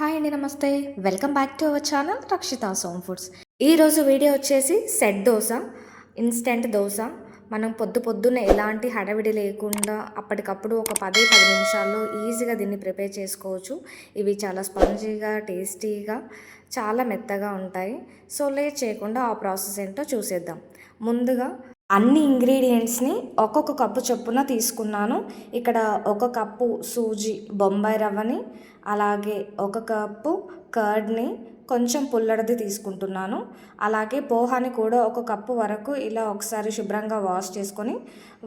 Hi అండి నమస్తే. Welcome back to our channel Rakshita Som foods. ఈరోజు వీడియో వచ్చేసి సెట్ దోశ ఇన్స్టెంట్ దోశ. మనం పొద్దు పొద్దున్న ఎలాంటి హడావిడి లేకుండా అప్పటికప్పుడు ఒక పది పది నిమిషాల్లో ఈజీగా దీన్ని ప్రిపేర్ చేసుకోవచ్చు. ఇవి చాలా స్పంజీగా టేస్టీగా చాలా మెత్తగా ఉంటాయి. సో లేట్ చేయకుండా ఆ ప్రాసెస్ ఏంటో చూసేద్దాం. ముందుగా అన్ని ఇంగ్రీడియంట్స్ని ఒక్కొక్క కప్పు చొప్పున తీసుకున్నాను. ఇక్కడ ఒక కప్పు సూజీ బొంబాయి రవ్వని అలాగే ఒక కప్పు కర్డ్ని కొంచెం పుల్లడిది తీసుకుంటున్నాను. అలాగే పోహాని కూడా ఒక కప్పు వరకు ఇలా ఒకసారి శుభ్రంగా వాష్ చేసుకొని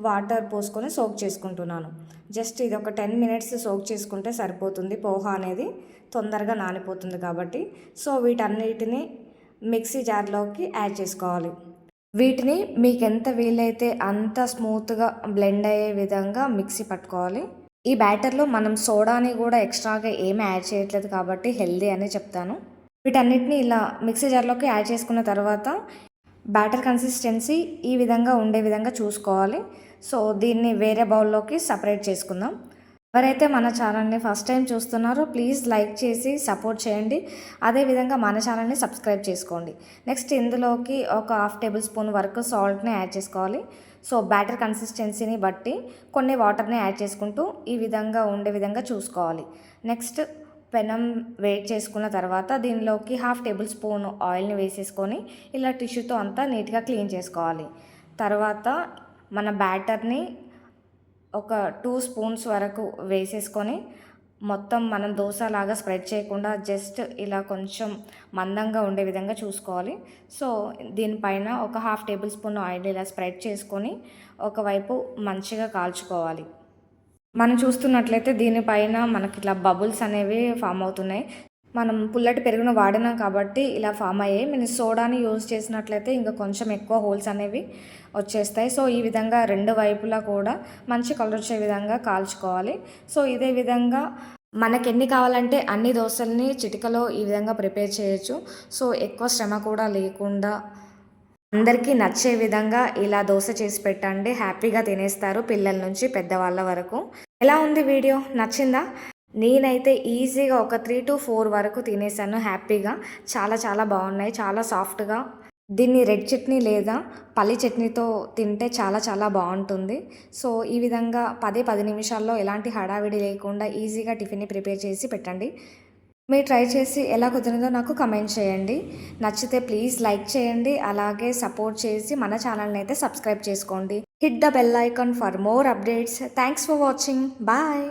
వాటర్ పోసుకొని సోక్ చేసుకుంటున్నాను. జస్ట్ ఇది ఒక టెన్ మినిట్స్ సోక్ చేసుకుంటే సరిపోతుంది పోహా అనేది. తొందరగా నానిపోతుంది కాబట్టి. సో వీటన్నిటిని మిక్సీ జార్లోకి యాడ్ చేసుకోవాలి. వీటిని మీకు ఎంత వీలైతే అంత స్మూత్గా బ్లెండ్ అయ్యే విధంగా మిక్సీ పట్టుకోవాలి. ఈ బ్యాటర్లో మనం సోడాని కూడా ఎక్స్ట్రాగా ఏమీ యాడ్ చేయట్లేదు కాబట్టి హెల్దీ అని చెప్తాను. వీటన్నిటిని ఇలా మిక్సీ జార్లోకి యాడ్ చేసుకున్న తర్వాత బ్యాటర్ కన్సిస్టెన్సీ ఈ విధంగా ఉండే విధంగా చూసుకోవాలి. సో దీన్ని వేరే బౌల్లోకి సపరేట్ చేసుకుందాం. ఎవరైతే మన ఛానల్ని ఫస్ట్ టైం చూస్తున్నారో ప్లీజ్ లైక్ చేసి సపోర్ట్ చేయండి. అదేవిధంగా మన ఛానల్ని సబ్స్క్రైబ్ చేసుకోండి. నెక్స్ట్ ఇందులోకి ఒక హాఫ్ టేబుల్ స్పూన్ వరకు సాల్ట్ని యాడ్ చేసుకోవాలి. సో బ్యాటర్ కన్సిస్టెన్సీని బట్టి కొన్ని వాటర్ని యాడ్ చేసుకుంటూ ఈ విధంగా ఉండే విధంగా చూసుకోవాలి. నెక్స్ట్ పెనం వేట్ చేసుకున్న తర్వాత దీనిలోకి హాఫ్ టేబుల్ స్పూన్ ఆయిల్ని వేసేసుకొని ఇలా టిష్యూతో అంతా నీట్గా క్లీన్ చేసుకోవాలి. తర్వాత మన బ్యాటర్ని ఒక టూ స్పూన్స్ వరకు వేసేసుకొని మొత్తం మనం దోశలాగా స్ప్రెడ్ చేయకుండా జస్ట్ ఇలా కొంచెం మందంగా ఉండే విధంగా చూసుకోవాలి. సో దీనిపైన ఒక హాఫ్ టేబుల్ స్పూన్ ఆయిల్ ఇలా స్ప్రెడ్ చేసుకొని ఒకవైపు మంచిగా కాల్చుకోవాలి. మనం చూస్తున్నట్లయితే దీనిపైన మనకి ఇట్లా బబుల్స్ అనేవి ఫామ్ అవుతున్నాయి. మనం పుల్లటి పెరుగును వాడినాం కాబట్టి ఇలా ఫామ్ అయ్యాయి. మనం సోడాని యూజ్ చేసినట్లయితే ఇంకా కొంచెం ఎక్కువ హోల్స్ అనేవి వచ్చేస్తాయి. సో ఈ విధంగా రెండు వైపులా కూడా మంచి కలర్ వచ్చే విధంగా కాల్చుకోవాలి. సో ఇదే విధంగా మనకి ఎన్ని కావాలంటే అన్ని దోశల్ని చిటికలో ఈ విధంగా ప్రిపేర్ చేయొచ్చు. సో ఎక్కువ శ్రమ కూడా లేకుండా అందరికీ నచ్చే విధంగా ఇలా దోశ చేసి పెట్టండి. హ్యాపీగా తినేస్తారు పిల్లల నుంచి పెద్దవాళ్ళ వరకు. ఎలా ఉంది వీడియో? నచ్చిందా? నేనైతే ఈజీగా ఒక త్రీ టు ఫోర్ వరకు తినేసాను హ్యాపీగా. చాలా చాలా బాగున్నాయి. చాలా సాఫ్ట్గా. దీన్ని రెడ్ చట్నీ లేదా పల్లి చట్నీతో తింటే చాలా చాలా బాగుంటుంది. సో ఈ విధంగా పదే పది నిమిషాల్లో ఎలాంటి హడావిడి లేకుండా ఈజీగా టిఫిన్ని ప్రిపేర్ చేసి పెట్టండి. మీరు ట్రై చేసి ఎలా కుదిరిందో నాకు కమెంట్ చేయండి. నచ్చితే ప్లీజ్ లైక్ చేయండి. అలాగే సపోర్ట్ చేసి మన ఛానల్ని అయితే సబ్స్క్రైబ్ చేసుకోండి. Hit the bell icon for more updates. Thanks for watching. Bye.